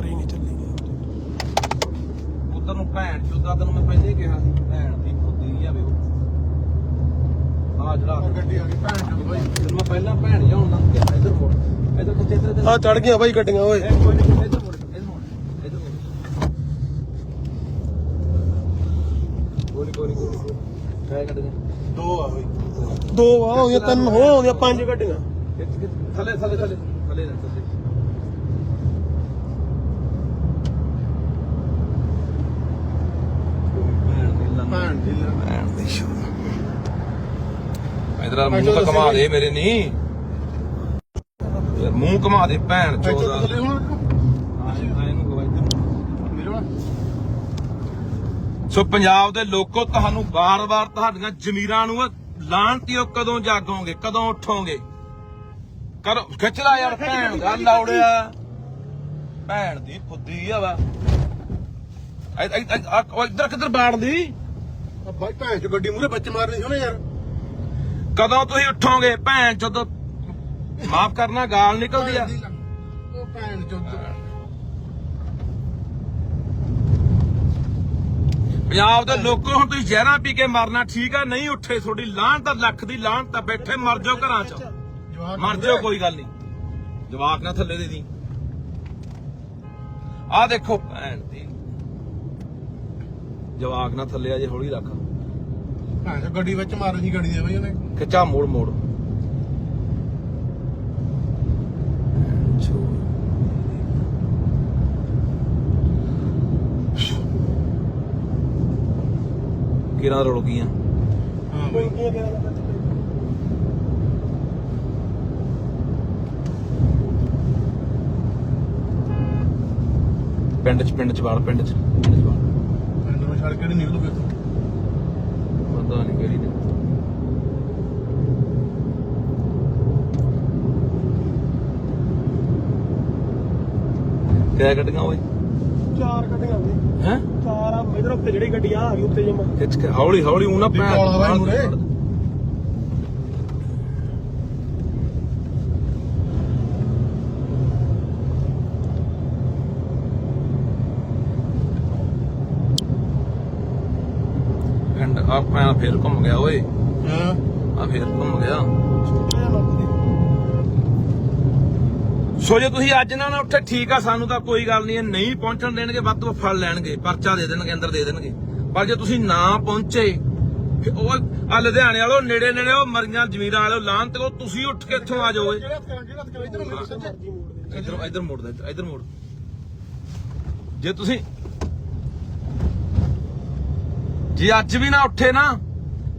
ਕਰੀ ਨਹੀਂ ਚੱਲੀ ਉਧਰ ਨੂੰ ਭੈਣ ਚੋਦਾ ਤੈਨੂੰ ਮੈਂ ਪਹਿਲੇ ਹੀ ਕਿਹਾ ਸੀ ਭੈਣ ਦੀ ਖੁੱਦੀ ਆ ਵੇ ਆ ਜਿਹੜਾ ਗੱਡੀ ਆ ਗਈ ਭੈਣ ਚੋਦ ਬਾਈ ਤੈਨੂੰ ਮੈਂ ਪਹਿਲਾਂ ਭੈਣ ਲਿਆਉਣ ਦਾ ਕਿਹਾ ਇਧਰ ਮੋੜ। ਇਧਰ ਕੁੱਤੇ ਇਧਰ ਆ ਚੜ ਗਈਆਂ ਬਾਈ ਗੱਡੀਆਂ ਓਏ। ਕੋਈ ਨਹੀਂ ਇਧਰ ਮੋੜ ਇਧਰ ਮੋੜ ਇਧਰ ਮੋੜ। ਕੋਈ ਕੋਈ ਕੋਈ ਕਾਹ ਕੱਢ ਦੇ ਦੋ ਆ ਬਾਈ। ਦੋ ਆ ਆਉਂਦੀਆਂ ਤਿੰਨ ਹੋ ਆਉਂਦੀਆਂ ਪੰਜ ਗੱਡੀਆਂ। ਥੱਲੇ ਥੱਲੇ ਥੱਲੇ ਥੱਲੇ ਜਾ ਥੱਲੇ ਭੈਣ ਦੀ ਭੈਣ ਦੀ ਲੈ। ਭੈਣ ਦੀ ਸ਼ੋ ਇਧਰ ਮੂੰਹ ਤਾਂ ਘਮਾ ਦੇ ਮੇਰੇ ਨਹੀਂ ਯਾਰ ਮੂੰਹ ਘਮਾ ਦੇ ਭੈਣ ਚੋਦਾ ਸੋ ਪੰਜਾਬ ਦੇ ਲੋਕੋ ਤੁਹਾਨੂੰ ਬਾਰ-ਬਾਰ ਤੁਹਾਡੀਆਂ ਜ਼ਮੀਰਾਂ ਨੂੰ ਲਾਂਟਿਓ ਕਦੋਂ ਜਾਗੋਗੇ ਕਦੋਂ ਉੱਠੋਗੇ? ਕਰੋ ਖਿੱਚ ਲਾ ਯਾਰ ਭੈਣ ਦਾ ਭੈਣ ਦੀ ਫੁੱਦੀ ਆ ਵਾ। ਇੱਧਰ ਕਿੱਧਰ ਬਾੜਦੀ ਬਾਈ ਭੈਣ ਚ ਗੱਡੀ ਮੂਰੇ ਬੱਚੇ ਮਾਰਨੇ ਸੀ ਉਹਨੇ ਯਾਰ। ਕਦੋਂ ਤੁਸੀਂ ਉੱਠੋਗੇ? ਭੈਣ ਜਦੋਂ ਮਾਫ ਕਰਨਾ ਗਾਲ ਨਿਕਲਦੀ ਆ। ਉਹ ਭੈਣ ਚੋਦ। ਪੰਜਾਬ ਦੇ ਲੋਕੋ ਹੁਣ ਤੁਸੀਂ ਜ਼ਹਿਰਾਂ ਪੀ ਕੇ ਮਰਨਾ ਠੀਕ ਆ? ਨਹੀਂ ਉੱਠੇ ਤੁਹਾਡੀ ਲਾਹਣ ਤਾਂ ਲੱਖ ਦੀ ਲਾਹਣ ਤਾਂ ਬੈਠੇ ਮਰ ਜਾਓ ਘਰਾਂ 'ਚ। ਮਰ ਜਾਓ ਕੋਈ ਗੱਲ ਨਹੀਂ। ਜਵਾਕ ਨਾ ਥੱਲੇ ਦੇ ਦੀ। ਆ ਦੇਖੋ ਭੈਣ ਦੀ ਜਵਾਕ ਨਾ ਥੱਲੇ ਆ ਜੇ ਹੌਲੀ ਰੱਖ। ਗੱਡੀ ਵਿੱਚ ਮਾਰਨੀ ਸੀ ਗੱਡੀ ਦੇ ਬਾਈ ਉਹਨੇ। ਖਿੱਚਾ ਮੋੜ ਮੋੜ। ਕਿਰਾਂ ਰੁਲ ਗਈਆਂ? ਹਾਂ ਬਾਈ। ਪਿੰਡ ਚ ਪਿੰਡ ਚ ਵਾਲ ਪਿੰਡ ਚ ਪਿੰਡ ਚ ਵਾਲ ਪਿੰਡ ਨੂੰ ਛੱਡ ਕੇ ਨਹੀਂ ਨਿਕਲੂਗੇ ਇੱਥੋਂ? ਪਤਾ ਨਹੀਂ ਕਿਹੜੀ ਨੇ ਕਿਆ ਗੱਡੀਆਂ ਓਏ? ਚਾਰ ਗੱਡੀਆਂ ਨੇ ਹੈ? ਚਾਰ ਆ ਇਧਰ ਉੱਤੇ ਜਿਹੜੀ ਗੱਡੀ ਆ ਆ ਗਈ ਉੱਤੇ ਜਮਾ। ਖਿੱਚ ਕੇ ਹੌਲੀ ਹੌਲੀ ਉਹਨਾਂ ਵੀ ਭੈਣ ਕੋਲ ਆ ਬਾਈ ਮੂਹਰੇ। ਪਿੰਡ ਆਪਾਂ ਫੇਰ ਘੁੰਮ ਗਿਆ ਓਏ। ਹਾਂ। ਆ ਫੇਰ ਘੁੰਮ ਗਿਆ। ਸੋ ਜੇ ਤੁਸੀਂ ਅੱਜ ਨਾ ਨਾ ਉੱਠੇ ਠੀਕ ਆ ਸਾਨੂੰ ਤਾਂ ਕੋਈ ਗੱਲ ਨਹੀਂ ਨਹੀਂ ਪਹੁੰਚਣ ਦੇਣਗੇ ਵੱਧ ਤੋਂ ਫੜ ਲੈਣਗੇ। ਪਰਚਾ ਦੇ ਦੇਣਗੇ ਅੰਦਰ ਦੇ ਦੇਣਗੇ। ਪਰ ਜੇ ਤੁਸੀਂ ਨਾ ਪਹੁੰਚੇ ਫਿਰ ਉਹ ਆ ਲੁਧਿਆਣੇ ਵਾਲੋ ਨੇੜੇ ਨੇੜੇ ਉਹ ਮਰੀਆਂ ਜ਼ਮੀਰਾਂ ਵਾਲੋ ਲਾਂ ਤੇ ਉਹ ਤੁਸੀਂ ਉੱਠ ਕੇ ਇੱਥੋਂ ਆ ਜਿਹੜਾ ਕਰਾਂ ਇਧਰ ਇਧਰ ਮੋੜ ਦੇ ਇੱਧਰ ਮੋੜ। ਜੇ ਤੁਸੀਂ ਜੇ ਅੱਜ ਵੀ ਨਾ ਉੱਠੇ ਨਾ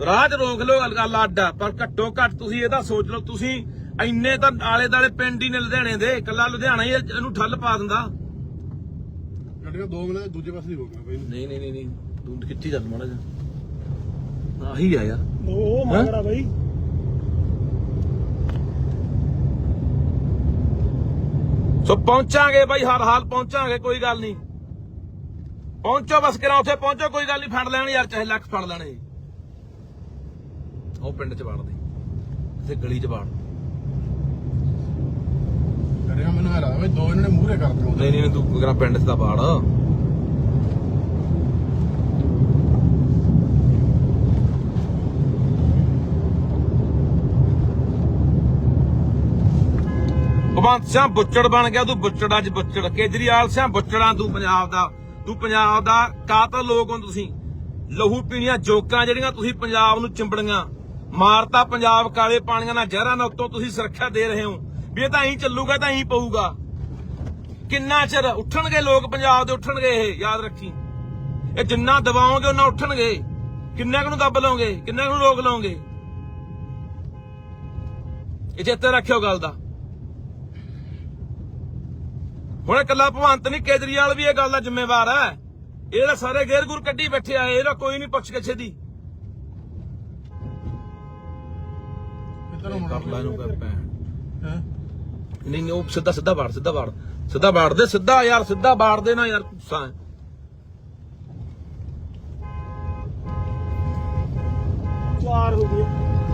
ਰਾਹ 'ਚ ਰੋਕ ਲਓ ਗੱਲ- ਗੱਲ ਅੱਡ ਆ ਪਰ ਘੱਟੋ ਘੱਟ ਤੁਸੀਂ ਇਹਦਾ ਸੋਚ ਲਓ ਤੁਸੀਂ ਇੰਨੇ ਤਾਂ ਆਲੇ ਦਾਲੇ ਪਿੰਡ ਹੀ ਨੇ ਲੁਧਿਆਣੇ ਦੇ ਇਕੱਲਾ ਲੁਧਿਆਣਾ ਹੀ ਇਹਨੂੰ ਠੱਲ ਪਾ ਦਿੰਦਾ। ਗੱਡੀਆਂ ਦੋ ਮਿੰਟ ਦੂਜੇ ਪਾਸੇ ਦੀ ਰੋਕਣਾ ਬਾਈ। ਨਹੀਂ ਨਹੀਂ ਨਹੀਂ ਨਹੀਂ ਤੂੰ ਕਿੱਥੇ ਚੱਲ ਮਾੜਾ ਜਾ ਆਹੀ ਆ ਯਾਰ। ਉਹ ਮੰਗਰਾ ਬਾਈ। ਸੋ ਪਹੁੰਚਾਂਗੇ ਬਾਈ ਹਰ ਹਾਲ ਪਹੁੰਚਾਂਗੇ ਕੋਈ ਗੱਲ ਨਹੀਂ। ਪਹੁੰਚੋ ਬਸ ਕਿਰਾ ਉੱਥੇ ਪਹੁੰਚੋ ਕੋਈ ਗੱਲ ਨਹੀਂ ਫੜ ਲੈਣ ਯਾਰ ਚਾਹੇ ਲੱਖ ਫੜ ਲੈਣੇ ਉਹ ਪਿੰਡ ਚ ਵੜਦੇ। ਇੱਥੇ ਗਲੀ ਚ ਵੜ ਗੱਡੀਆਂ ਮੈਨੂੰ ਲੱਗਦਾ ਬਈ ਦੋ ਇਹਨਾਂ ਨੇ ਮੂਹਰੇ ਕਰ ਦਿੱਤੇ ਨਹੀਂ ਨਹੀਂ ਤੂੰ ਕਿਹੜਾ ਪਿੰਡ ਚ ਤਾਂ ਵੜ। ਭਗਵੰਤ ਸਿੰਘ ਬੁੱਚੜ ਬਣ ਗਿਆ ਤੂੰ ਬੁੱਚੜ ਅੱਜ ਬੁੱਚੜ। ਕੇਜਰੀਵਾਲ ਸਿੰਘ ਬੁੱਚੜਾਂ ਤੂੰ ਪੰਜਾਬ ਦਾ ਤੂੰ ਪੰਜਾਬ ਦਾ ਕਾਤਲ ਲੋਕ ਹੋ ਤੁਸੀਂ। ਲਹੂ ਪੀਣੀਆਂ ਜੋਕਾਂ ਜਿਹੜੀਆਂ ਤੁਸੀਂ ਪੰਜਾਬ ਨੂੰ ਚਿੰਬੜੀਆਂ। ਮਾਰਤਾ ਪੰਜਾਬ ਕਾਲੇ ਪਾਣੀਆਂ ਨਾਲ ਜ਼ਹਿਰਾਂ ਨਾਲ ਉੱਤੋਂ ਤੁਸੀਂ ਸੁਰੱਖਿਆ ਦੇ ਰਹੇ ਹੋ। ਵੀ ਇਹ ਤਾਂ ਐਂ ਚੱਲੂਗਾ ਤਾਂ ਐਂ ਪਊਗਾ। ਕਿੰਨਾ ਚਿਰ ਉੱਠਣਗੇ ਲੋਕ ਪੰਜਾਬ ਦੇ, ਉੱਠਣਗੇ ਇਹ, ਯਾਦ ਰੱਖੀ। ਇਹ ਜਿੰਨਾ ਦਬਾਓਗੇ, ਉਹਨਾਂ ਉੱਠਣਗੇ। ਕਿੰਨਾ ਕੁ ਨੂੰ ਦੱਬ ਲਓਗੇ, ਕਿੰਨਾ ਕੁ ਨੂੰ ਰੋਕ ਲਓਗੇ? ਇਹ ਚੇਤੇ ਰੱਖਿਓ ਗੱਲ ਦਾ। ਹੁਣ ਇਕੱਲਾ ਭਵੰਤ ਨਹੀਂ ਕੇਜਰੀਵਾਲ ਵੀ ਇਹ ਗੱਲ ਦਾ ਜ਼ਿੰਮੇਵਾਰ ਹੈ। ਇਹ ਤਾਂ ਸਾਰੇ ਗੇਰ ਗੁਰ ਕੱਢੀ ਬੈਠੇ ਆ ਇਹਦਾ ਕੋਈ ਨਹੀਂ ਪੁੱਛ ਗਿੱਛ ਦੀ ਹੈ? ਨਹੀਂ ਨਹੀਂ ਉਹ ਸਿੱਧਾ ਸਿੱਧਾ ਬਾੜ ਸਿੱਧਾ ਬਾੜ ਸਿੱਧਾ ਬਾੜ ਦੇ ਸਿੱਧਾ ਯਾਰ ਸਿੱਧਾ ਬਾੜ ਦੇ ਨਾ ਯਾਰ ਗੁੱਸਾ ਹੈ। ਚਾਰ ਹੋ ਗਏ।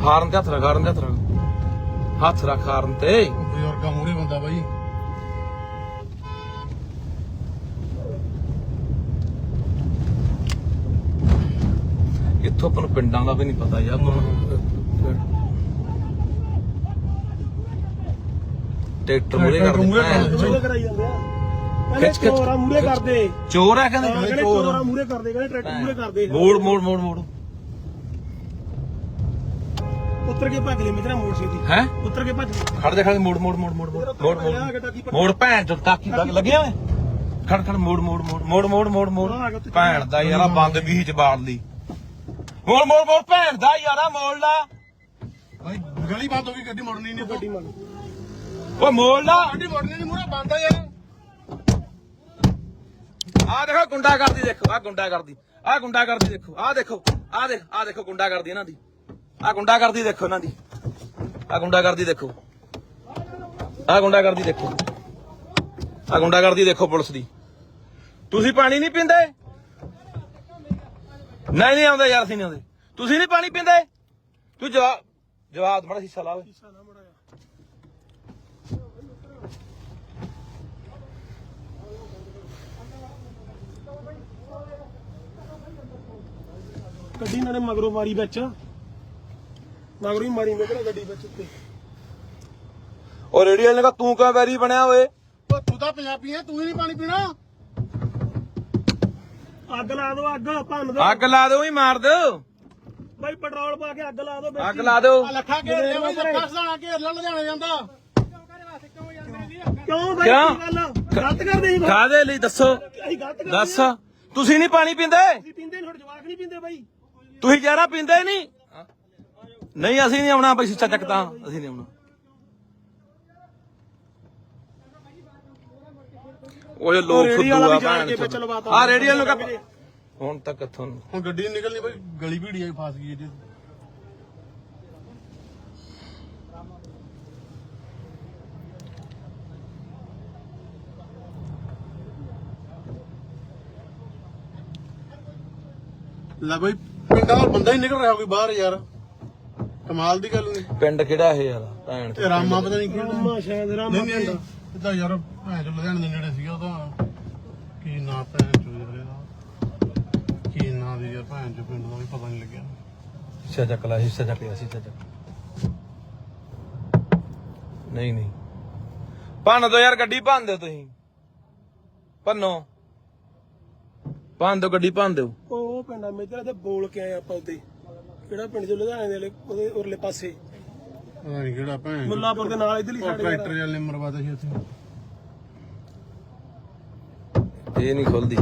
ਹਾਰਨ ਤੇ ਹੱਥ ਰੱਖ ਹਾਰਨ ਤੇ ਹੱਥ ਰੱਖ। ਹੱਥ ਰੱਖ ਹਾਰਨ ਤੇ। ਬਜ਼ੁਰਗਾ ਮੂਰੇ ਬੰਦਾ ਬਾਈ। ਇੱਥੋਂ ਆਪਾਂ ਨੂੰ ਪਿੰਡਾਂ ਦਾ ਵੀ ਨਹੀਂ ਪਤਾ ਯਾਰ। ਆਪਾਂ ਟਰੈਕਟਰ ਮੂਰੇ ਕਰ ਦਿੱਤਾ ਮੂਰੇ ਕਰਾਈ ਜਾਂਦੇ ਆ। ਮੂਰੇ ਕਰਦੇ। ਚੋਰ ਆ ਕਹਿੰਦੇ। ਚੋਰਾ। ਮੂਰੇ ਕਰਦੇ ਕਹਿੰਦੇ ਟਰੈਕਟਰ ਮੂਰੇ ਕਰਦੇ। ਮੋੜ ਮੋੜ ਮੋੜ ਮੋੜ। ਉੱਤਰ ਕੇ ਭੱਜ ਲੈ ਮੇਰਾ ਮੋੜ ਸੀਦੀ ਹੈ? ਉੱਤਰ ਕੇ ਭੱਜ ਖੜ ਜਾ ਖੜ ਮੋੜ ਮੋੜ ਮੋੜ ਮੋੜ ਮੋੜ। ਮੋੜ ਮੋੜ। ਭੈਣ ਚੋ ਤਾਕੀ ਲੱਗਿਆ ਓਏ? ਖੜ ਖੜ ਮੋੜ ਮੋੜ ਮੋੜ। ਮੋੜ ਮੋੜ ਮੋੜ ਮੋੜ। ਭੈਣ ਦਾ ਯਾਰਾ ਬੰਦ ਵੀ ਚ ਬਾੜ ਲਈ। ਮੋੜ ਮੋੜ ਮੋੜ। ਭੈਣ ਦਾ ਯਾਰਾ ਮੋੜ ਲਾ। ਭਾਈ ਗਲੀ ਬੰਦ ਹੋ ਗਈ ਗੱਡੀ ਮੋੜਨੀ ਨਹੀਂ ਗੱਡੀ ਮੋੜ ਓਏ ਮੋੜ ਲਾ। ਗੱਡੀ ਮੁੜਨੀ ਨਹੀਂ ਮੂਰੇ ਬੰਦ ਆ ਯਾਰ। ਆ ਦੇਖੋ ਗੁੰਡਾ ਕਰਦੀ ਦੇਖੋ, ਆ ਗੁੰਡਾ ਕਰਦੀ ਆ ਗੁੰਡਾ ਕਰਦੀ ਦੇਖੋ, ਆ ਦੇਖੋ, ਆ ਦੇਖ, ਆ ਦੇਖੋ ਗੁੰਡਾ ਕਰਦੀ ਇਹਨਾਂ ਦੀ। ਆ ਗੁੰਡਾ ਕਰਦੀ ਦੇਖੋ ਇਹਨਾਂ ਦੀ। ਆ ਗੁੰਡਾ ਕਰਦੀ ਦੇਖੋ। ਆ ਗੁੰਡਾ ਕਰਦੀ ਦੇਖੋ। ਆ ਗੁੰਡਾ ਕਰਦੀ ਦੇਖੋ ਪੁਲਿਸ ਦੀ। ਤੁਸੀਂ ਪਾਣੀ ਨਹੀਂ ਪੀਂਦੇ? ਨਹੀਂ ਨਹੀਂ ਆਉਂਦੇ ਯਾਰ, ਅਸੀਂ ਨਹੀਂ ਆਉਂਦੇ। ਤੁਸੀਂ ਨਹੀਂ ਪਾਣੀ ਪੀਂਦੇ? ਤੂੰ ਜਵਾਬ ਜਵਾਬ, ਮੜਾ ਹਿੱਸਾ ਲਾ ਗੱਡੀ ਇਹਨਾਂ ਨੇ ਮਗਰੋਂ ਮਾਰੀ ਵਿੱਚ। ਮਗਰੋਂ ਹੀ ਮਾਰੀ ਮੇਰਾ ਗੱਡੀ ਵਿੱਚ ਉੱਤੇ। ਉਹ ਰੇਡੀਅਲ ਨੇ ਕਹਾ ਤੂੰ ਕਿਉਂ ਵੈਰੀ ਬਣਿਆ ਓਏ? ਉਹ ਤੂੰ ਤਾਂ ਪੰਜਾਬੀ ਹੈ ਤੂੰ ਹੀ ਨਹੀਂ ਪਾਣੀ ਪੀਣਾ। ਅੱਗ ਲਾ ਦਿਓ ਅੱਗ ਭੰਨ ਦਿਓ। ਅੱਗ ਲਾ ਦਿਓ ਹੀ ਮਾਰ ਦਿਓ। ਬਾਈ ਪੈਟਰੋਲ ਪਾ ਕੇ ਅੱਗ ਲਾ ਦਿਓ ਵਿੱਚ ਅੱਗ। ਲਾ ਦਿਓ। ਆ ਲੱਖਾ ਘੇਰ ਲਿਆ ਬਾਈ ਲੱਖਾ ਸਦਾਣਾ ਘੇਰ ਲੈ ਲੁਧਿਆਣਾ ਜਾਂਦਾ। ਕਿਉਂ ਬਾਈ ਕਿਉਂ? ਕੀ ਗੱਲ ਗਲਤ ਕਰਦੇ ਸੀ ਬਾਈ? ਕਾਦੇ ਲਈ? ਦੱਸੋ। ਅਸੀਂ ਗਲਤ ਕਰਦੇ ਦੱਸ। ਤੁਸੀਂ ਨਹੀਂ ਪਾਣੀ ਪੀਂਦੇ? ਅਸੀਂ ਪੀਂਦੇ ਨਹੀਂ ਜਵਾਕ ਨਹੀਂ ਪੀਂਦੇ ਬਾਈ। ਤੁਸੀਂ ਜ਼ਹਿਰਾ ਪੀਂਦੇ ਨਹੀਂ? ਨਹੀਂ ਅਸੀਂ ਨਹੀਂ ਆਉਣਾ ਬਈ ਸਿੱਚਾ ਚੱਕ ਤਾਂ ਅਸੀਂ ਨਹੀਂ ਆਉਣਾ। ਉਹ ਜੋ ਲੋਕ ਫੁੱਦੂ ਆ ਭੈਣ ਵਿੱਚ ਲਵਾਤਾ। ਆ ਰੇਡੀਅਲ ਨੂੰ ਕਹ ਹੁਣ ਤੱਕ ਕਿੱਥੋਂ ਹੁਣ ਗੱਡੀ ਨੀ ਨਿਕਲਣੀ ਬਾਈ ਗਲੀ ਭੀੜੀ ਆਈ ਫਸ ਗਈ ਜੀ ਲੈ ਬਾਈ ਪਿੰਡਾਂ ਦਾ ਬੰਦਾ ਹੀ ਨਿਕਲ ਰਿਹਾ ਕੋਈ ਬਾਹਰ ਯਾਰ। ਕਮਾਲ ਦੀ ਗੱਲ ਨਹੀਂ ਪਿੰਡ ਕਿਹੜਾ ਇਹ ਯਾਰ ਭੈਣ ਤੇ ਰਾਮਾ ਪਤਾ ਨਹੀਂ ਕਿਹੜਾ। ਰਾਮਾ ਸ਼ਾਇਦ ਰਾਮਾ ਨਹੀਂ ਨਹੀਂ ਪਿੰਡ। ਇਦਾਂ ਯਾਰ ਭੈਣ ਚੋ ਲੁਧਿਆਣੇ ਦੇ ਨੇੜੇ ਸੀਗਾ ਉਹਦਾ ਕੀ ਨਾਂ ਭੈਣ ਚੋ ਯਾਰ ਇਹਦਾ। ਕੀ ਨਾਂ ਦੀ ਯਾਰ ਭੈਣ ਚੋ ਪਿੰਡ ਦਾ ਵੀ ਪਤਾ ਨਹੀਂ ਲੱਗਿਆ। ਸਿੱਚਾ ਚੱਕ ਲਾ ਸਿੱਚਾ ਚੱਕ ਲਿਆ ਸਿੱਚਾ ਚੱਕ। ਨਹੀਂ ਨਹੀਂ। ਭੰਨ ਦੋ ਯਾਰ ਗੱਡੀ ਭੰਨ ਦਿਓ ਤੁਸੀਂ। ਭੰਨੋ। ਭੰਨ ਦਿਓ ਗੱਡੀ ਭੰਨ ਦਿਓ ਉਹ ਪਿੰਡ ਆ ਮੇਜਰ ਤੇ ਬੋਲ ਕੇ ਆਏ ਆਪਾਂ ਉੱਤੇ ਕਿਹੜਾ ਪਿੰਡ ਚ ਲੁਧਿਆਣੇ ਦੇ ਵਾਲੇ- ਉਹਦੇ ਉਰਲੇ ਪਾਸੇ। ਪਤਾ ਨਹੀਂ ਕਿਹੜਾ ਭੈਣ। ਮੁੱਲਾਪੁਰ ਦੇ ਨਾਲ ਇਧਰਲੀ ਉਹ ਸਾਈਡ ਟਰੈਕਟਰ ਵਾਲੇ ਮਰਵਾਦਾ ਸੀ ਉੱਥੇ। ਇਹ ਨਹੀਂ ਖੁੱਲਦੀ।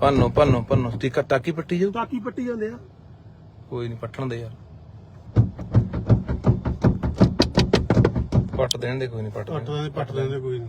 ਭੰਨੋ ਭੰਨੋ ਭੰਨੋ ਟਿਕਟ ਟਾਕੀ ਪੱਟੀ ਜਾਊ? ਟਾਕੀ ਪੱਟੀ ਜਾਂਦੇ ਆ। ਕੋਈ ਨਹੀਂ ਪੱਟਣ ਦੇ ਯਾਰ। ਪੱਟ ਦੇਣ ਦੇ ਕੋਈ ਨਹੀਂ ਪੱਟ ਪੱਟ ਦੇਣ ਦੇ ਪੱਟ ਦੇ ਕੋਈ ਨਹੀਂ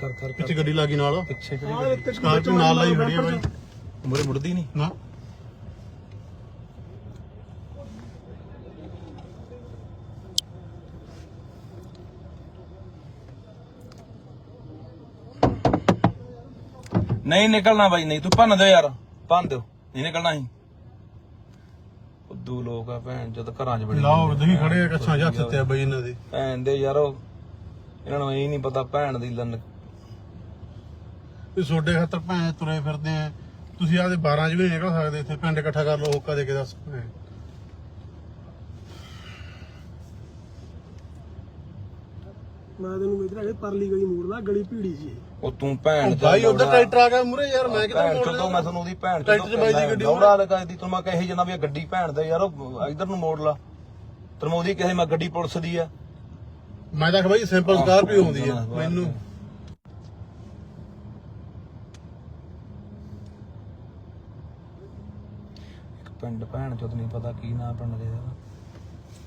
ਕਰ ਕਰ ਕਰ ਪਿੱਛੇ ਗੱਡੀ ਲੱਗੀ ਨਾਲ। ਪਿੱਛੇ ਇੱਕ ਸਕਾਰਪੀਓ ਨਾਲ ਲਾਈ ਖੜੀ ਆ ਬਾਈ। ਮੁਰੇ ਮੁੜਦੀ ਨਹੀਂ। ਨਾ। ਨਹੀਂ ਨਿਕਲਣਾ ਬਾਈ ਨਹੀਂ। ਤੂੰ ਭੰਨ ਦਿਓ ਯਾਰ। ਭੰਨ ਦਿਓ। ਨਹੀਂ ਨਿਕਲਣਾ ਸੀ ਉਦੋਂ ਲੋਕ ਆ ਭੈਣ ਜਦ ਘਰਾਂ 'ਚ ਬੜੇ ਲਾਓ ਦੇਖੀ ਖੜੇ ਆ ਕੱਛਾਂ ਹੱਥ ਤੇ ਆ ਬਈ ਇਹਨਾਂ ਦੇ। ਭੈਣ ਦੇ ਯਾਰੋ ਇਹਨਾਂ ਨੂੰ ਇਹ ਨਹੀਂ ਪਤਾ ਭੈਣ ਦੀ ਲੰਨ ਵੀ ਛੋਡੇ ਖਾਤਰ ਭੈਣ ਤੁਰੇ ਫਿਰਦੇ ਆ। ਤੁਸੀਂ ਆਦੇ 12 ਚ ਵੀ ਨਹੀਂ ਨਿਕਲ ਸਕਦੇ ਇੱਥੇ ਪਿੰਡ ਇਕੱਠਾ ਕਰ ਲਓ ਹੋਕਾ ਦੇ ਕੇ ਦੱਸ ਭੈਣ। ਮੈਂ ਤੈਨੂੰ ਇਧਰ ਆਗੇ ਪਰਲੀ ਗਲੀ ਮੋੜਦਾ ਗਲੀ ਭੀੜੀ ਸੀ। ਉਹ ਤੂੰ ਭੈਣ ਉਹ ਬਾਈ ਉਧਰ ਟਰੈਕਟਰ ਆ ਗਿਆ ਮੂਰੇ ਯਾਰ ਮੈਂ ਕਿਤੇ ਮੋੜ ਚੋਦੋ ਮੈਂ ਤੁਹਾਨੂੰ ਉਹਦੀ ਭੈਣ ਟਰੈਕਟਰ 'ਚ ਬਾਈ ਦੀ ਗੱਡੀ ਦੌੜਾ ਲਗਾ ਦੀ ਤੂੰ ਮੈਂ ਕਹੇ ਜਾਂਦਾ ਵੀ ਇਹ ਗੱਡੀ ਭੈਣ ਦੇ ਯਾਰ ਉਹ ਇਧਰ ਨੂੰ ਮੋੜ ਲਾ। ਤੈਨੂੰ ਉਹਦੀ ਕਹੇ ਮੈਂ ਗੱਡੀ ਪੁਲਿਸ ਦੀ ਆ। ਮੈਂ ਤਾਂ ਕਿ ਬਾਈ ਸਿੰਪਲ ਸਕਾਰਪੀਓ ਹੁੰਦੀ ਆ ਮੈਨੂੰ ਪਿੰਡ ਭੈਣ ਚੋਦ ਨਹੀਂ ਪਤਾ ਕੀ ਨਾਂ ਪਿੰਡ ਦੇ ਦਾ।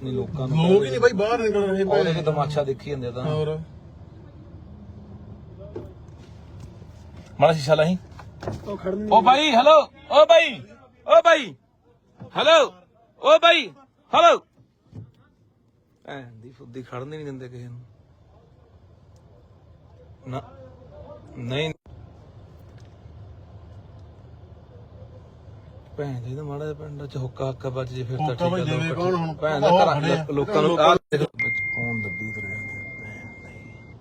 ਨਹੀਂ ਲੋਕਾਂ ਨੂੰ ਲੋਕ ਹੀ ਨਹੀਂ ਬਾਈ ਬਾਹਰ ਨਿਕਲ ਰਹੇ ਉਹਦੇ ਕਿ ਤਮਾਸ਼ਾ ਦੇਖੀ ਜਾਂਦੇ ਤਾਂ। ਹੋਰ। ਮਾੜਾ ਸ਼ੀਸ਼ਾ ਲਾਹੀਂ ਉਹ ਖੜਨ ਓ ਬਾਈ ਹੈਲੋ ਓ ਬਾਈ ਓ ਬਾਈ ਹੈਲੋ ਓ ਬਾਈ ਹੈਲੋ ਭੈਣ ਦੀ ਫੁੱਦੀ ਖੜਨ ਨਹੀਂ ਦਿੰਦੇ ਕਿਸੇ ਨੂੰ। ਨਾ ਨਹੀਂ। ਭੈਣ ਜੀ ਦਾ ਮਾੜਾ ਜਿਹਾ ਪਿੰਡ ਚ ਹੁੱਕਾ ਹੱਕਾ ਵੱਜ ਜੇ ਫਿਰ ਤਾਂ ਹੁੱਕਾ ਠੀਕ ਵੱਜ ਆ ਜਾਵੇ ਲੋਕ ਕੌਣ ਹੁਣ? ਭੈਣ ਦਾ ਉਹ ਘਰਾਂ ਖੜੇ ਆ। ਲੋਕਾਂ ਨੂੰ ਆਹ ਦੇਖ ਫੋਨ ਦੱਬੀ ਤੁਰ ਜਾਂਦੇ ਆ, ਭੈਣ ਦੀ।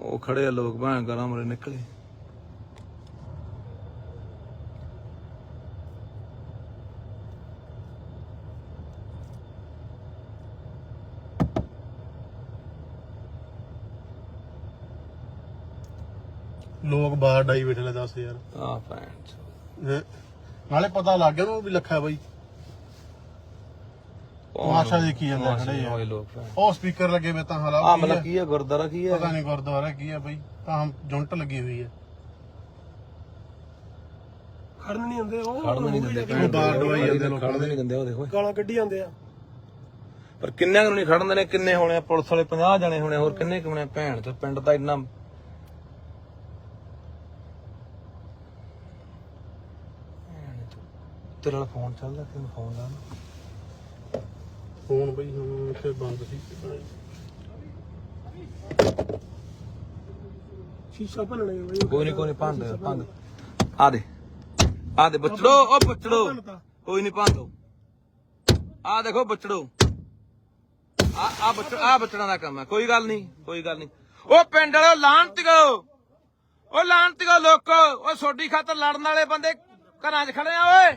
ਉਹ ਖੜੇ ਆ ਲੋਕ ਭੈਣ ਘਰਾਂ ਮਰੇ ਨਿਕਲੇ ਲੋਕ ਬਾਹਰ ਡਾਈ ਬੈਠੇ ਲੈ ਦੱਸ ਯਾਰ ਆ ਭੈਣ ਚੋ। ਹੈਂ। ਨਾਲੇ ਪਤਾ ਲੱਗ ਗਿਆ ਉਹਨੂੰ ਵੀ ਲੱਖਾ ਬਾਈ। ਤਮਾਸ਼ਾ ਦੇਖੀ ਜਾਂਦੇ ਖੜੇ ਆ। ਹੋਏ ਲੋਕ ਭੈਣ ਉਹ ਸਪੀਕਰ ਲੱਗੇ ਵੇ ਤਾਂ ਆ। ਹਾਲਾ ਮਤਲਬ ਕੀ ਹੈ ਗੁਰਦਾਰਾ ਕੀ ਹੈ ਪਤਾ ਨਹੀਂ ਗੁਰਦੁਆਰਾ ਕੀ ਆ ਬਾਈ। ਤਾਂ ਜੁੰਟ ਲੱਗੀ ਹੋਈ ਹੈ ਖੜਨ ਨਹੀਂ ਹੁੰਦੇ ਉਹ। ਖੜਨ ਨਹੀਂ ਦਿੰਦੇ ਉਹ ਬਾਹਰ ਦਵਾਈ ਜਾਂਦੇ ਲੋਕਾਂ ਖੜਨ ਨਹੀਂ ਦਿੰਦੇ ਉਹ ਦੇਖੋ। ਗਾਲਾਂ ਕੱਢੀ ਜਾਂਦੇ ਆ। ਪਰ ਕਿੰਨਿਆਂ ਨੂੰ ਨਹੀਂ ਖੜਨ ਦੇਣੇ ਕਿੰਨੇ ਹੋਣੇ ਆ? ਪੁਲਿਸ ਵਾਲੇ 50 ਜਣੇ ਹੋਣੇ ਹੋਰ ਕਿੰਨੇ ਕੁ ਹੋਣੇ ਆ? ਭੈਣ ਤੇ ਪਿੰਡ ਤਾਂ ਇੰਨਾ ਭੈਣ ਚੋ। ਤੇਰੇ ਵਾਲਾ ਫੋਨ ਚੱਲਦਾ ਕਿਉਂ ਫੋਨ ਲਾ ਫੋਨ ਬਈ ਹੁਣ ਇੱਥੇ ਬੰਦ ਸੀ। ਸ਼ੀਸ਼ਾ ਭੰਨਣੇ ਬਈ। ਕੋਈ ਨਹੀਂ ਕੋਈ ਨਹੀਂ ਭੰਦ ਭੰਦ ਆ ਦੇ। ਆ ਦੇ ਬੱਚੜੋ ਉਹ ਬੱਚੜੋ। ਕੋਈ ਨਹੀਂ ਭੰਦੋ ਆ ਦੇਖੋ ਬੱਚੜੋ। ਆ ਆ ਬੱਚੜ ਆ ਬੱਚੜਾਂ ਦਾ ਕੰਮ ਹੈ ਕੋਈ ਗੱਲ ਨਹੀਂ ਕੋਈ ਗੱਲ ਨਹੀਂ ਉਹ ਪਿੰਡ ਵਾਲੋ ਲਾਂਤਿਓ ਉਹ ਲਾਂਤਿਓ ਲੋਕੋ। ਉਹ ਸੋਡੀ ਖਾਤਰ ਲੜਨ ਵਾਲੇ ਬੰਦੇ ਘਰਾਂ 'ਚ ਖੜੇ ਆ ਓਏ।